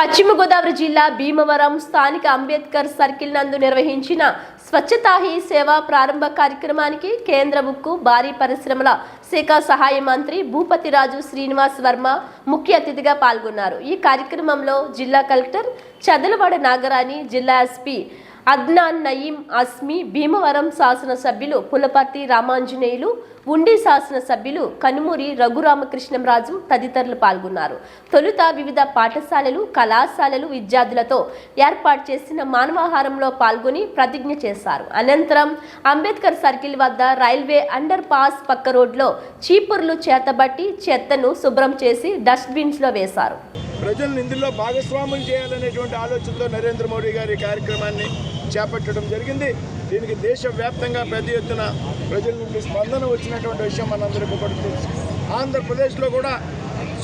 పశ్చిమ గోదావరి జిల్లా భీమవరం స్థానిక అంబేద్కర్ సర్కిల్ నందు నిర్వహించిన స్వచ్ఛతా హీ సేవ ప్రారంభ కార్యక్రమానికి కేంద్ర ఉక్కు భారీ పరిశ్రమల శాఖ సహాయ మంత్రి భూపతిరాజు శ్రీనివాస్ వర్మ ముఖ్య అతిథిగా పాల్గొన్నారు. ఈ కార్యక్రమంలో జిల్లా కలెక్టర్ చదలవాడ నాగరాణి జిల్లా ఎస్పీ అద్నాన్ నయీం అస్మి భీమవరం శాసనసభ్యులు పులపర్తి రామాంజనేయులు ఉండి శాసనసభ్యులు కనుమూరి రఘురామకృష్ణంరాజు తదితరులు పాల్గొన్నారు. తొలుత వివిధ పాఠశాలలు కళాశాలలు విద్యార్థులతో ఏర్పాటు చేసిన మానవాహారంలో పాల్గొని ప్రతిజ్ఞ చేశారు. అనంతరం అంబేద్కర్ సర్కిల్ వద్ద రైల్వే అండర్ పాస్ పక్క రోడ్లో చీపుర్లు చేతబట్టి చెత్తను శుభ్రం చేసి డస్ట్బిన్స్లో వేశారు. ప్రజలను ఇందులో భాగస్వాములు చేయాలనేటువంటి ఆలోచనతో నరేంద్ర మోడీ గారి కార్యక్రమాన్ని చేపట్టడం జరిగింది. దీనికి దేశవ్యాప్తంగా పెద్ద ఎత్తున ప్రజల నుండి స్పందన వచ్చినటువంటి విషయం మనందరికీ కూడా తెలుసు. ఆంధ్రప్రదేశ్లో కూడా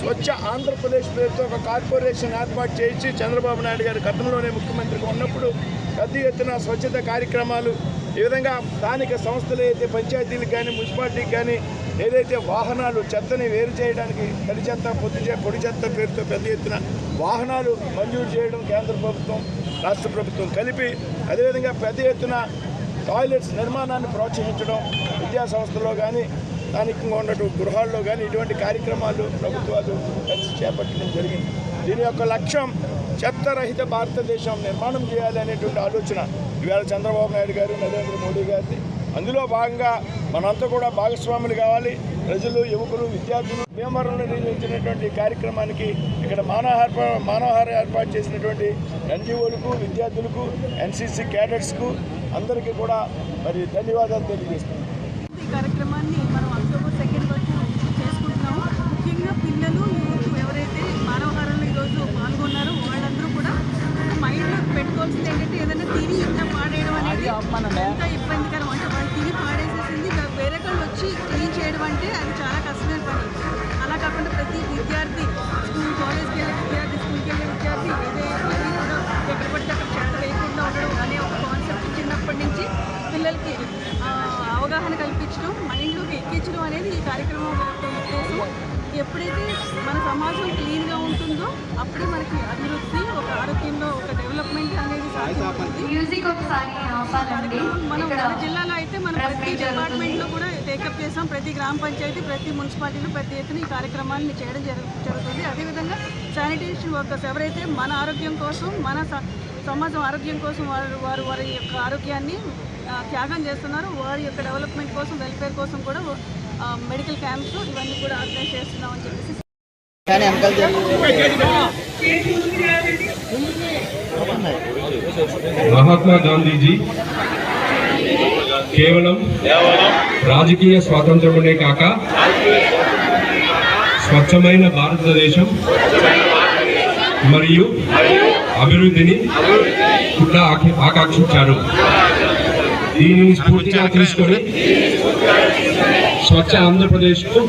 స్వచ్ఛ ఆంధ్రప్రదేశ్ పేరుతో ఒక కార్పొరేషన్ ఏర్పాటు చేయించి చంద్రబాబు నాయుడు గారు గతంలోనే ముఖ్యమంత్రిగా ఉన్నప్పుడు పెద్ద ఎత్తున స్వచ్ఛత కార్యక్రమాలు ఈ విధంగా స్థానిక సంస్థలు అయితే పంచాయతీలకు కానీ మున్సిపాలిటీకి కానీ ఏదైతే వాహనాలు చెత్తని వేరు చేయడానికి తడి చెత్త పొద్దు పొడి చెత్త పేరుతో పెద్ద ఎత్తున వాహనాలు మంజూరు చేయడం కేంద్ర ప్రభుత్వం రాష్ట్ర ప్రభుత్వం కలిపి అదేవిధంగా పెద్ద ఎత్తున టాయిలెట్స్ నిర్మాణాన్ని ప్రోత్సహించడం విద్యా సంస్థలో కానీ స్థానికంగా ఉన్నటువంటి గృహాల్లో కానీ ఇటువంటి కార్యక్రమాలు ప్రభుత్వాలు కలిసి చేపట్టడం జరిగింది. దీని యొక్క లక్ష్యం చెత్తరహిత భారతదేశం నిర్మాణం చేయాలి అనేటువంటి ఆలోచన ఇవాళ చంద్రబాబు నాయుడు గారు నరేంద్ర మోడీ గారిది. అందులో భాగంగా మనంతా కూడా భాగస్వాములు కావాలి. ప్రజలు యువకులు విద్యార్థులు భీమవరంలో నిర్వహించినటువంటి కార్యక్రమానికి ఇక్కడ మానవహార మానవహార ఏర్పాటు చేసినటువంటి ఎన్జిఓలకు విద్యార్థులకు ఎన్సీసీ క్యాడెట్స్కు అందరికీ కూడా మరి ధన్యవాదాలు తెలియజేస్తున్నాను. ఈ కార్యక్రమాన్ని మనం అక్టోబర్ సెకండ్ వరకు చేసుకుంటున్నాము. ముఖ్యంగా పిల్లలు ఎవరైతే మానవహారంలో ఈరోజు పాల్గొన్నారో వాళ్ళందరూ కూడా మైండ్లో పెట్టుకోవాల్సింది ఏంటంటే ఏదైనా తిని ఇంత పాడేయడం అనేది ఎంత ఇబ్బందికరం. వచ్చి క్లీన్ చేయడం అంటే అది చాలా కష్టమైన పని. అలా కాకుండా ప్రతి విద్యార్థి స్కూల్ కాలేజ్కి వెళ్ళే విద్యార్థి స్కూల్కి వెళ్ళే విద్యార్థి ఏదే కూడా ఎక్కడ పడితే అక్కడ చెత్త వేయకుండా ఉండడం అనే ఒక కాన్సెప్ట్ చిన్నప్పటి నుంచి పిల్లలకి అవగాహన కల్పించడం మైండ్లోకి ఎక్కించడం అనేది ఈ కార్యక్రమం ఉద్దేశం. ఎప్పుడైతే మన సమాజం క్లీన్గా ఉంటుందో అప్పుడే మనకి అభివృద్ధి ఒక ఆరోగ్యంలో ఒక డెవలప్మెంట్ అనేది సాధ్యమవుతుంది. మనం మన జిల్లాలో అయితే మనం ప్రతి మీట్ డిపార్ట్మెంట్లో కూడా కోసం ప్రతి గ్రామ పంచాయతీ ప్రతి మున్సిపాలిటీలో ప్రతి ఎత్తున ఈ కార్యక్రమాన్ని చేయడం జరుగు జరుగుతుంది. అదేవిధంగా శానిటేషన్ వర్కర్స్ ఎవరైతే మన ఆరోగ్యం కోసం మన స- సమాజం ఆరోగ్యం కోసం వారు వారు వారి యొక్క ఆరోగ్యాన్ని త్యాగం చేస్తున్నారు వారి యొక్క డెవలప్మెంట్ కోసం వెల్ఫేర్ కోసం కూడా మెడికల్ క్యాంప్స్ ఇవన్నీ కూడా ఆర్గనైజ్ చేస్తున్నామని చెప్పేసి మహాత్మా గాంధీజీ కేవలం రాజకీయ స్వాతంత్రమునే కాక స్వచ్ఛమైన భారతదేశం మరియు అభివృద్ధిని కూడా ఆకాంక్షించారు. దీనిని స్ఫూర్తిగా తీసుకొని స్వచ్ఛ ఆంధ్రప్రదేశ్కు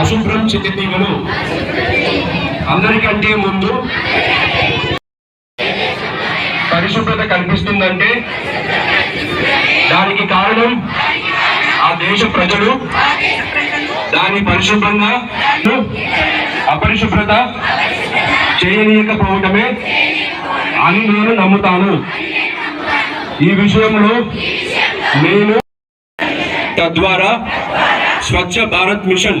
అశుభ్రం చితిమను అందరికంటే ముందు కనిపిస్తుందంటే దానికి కారణం ఆ దేశ ప్రజలు దాని పరిశుభ్రంగా అపరిశుభ్రత చేయనీయకపోవటమే అని నేను నమ్ముతాను. ఈ విషయంలో నేను తద్వారా స్వచ్ఛ భారత్ మిషన్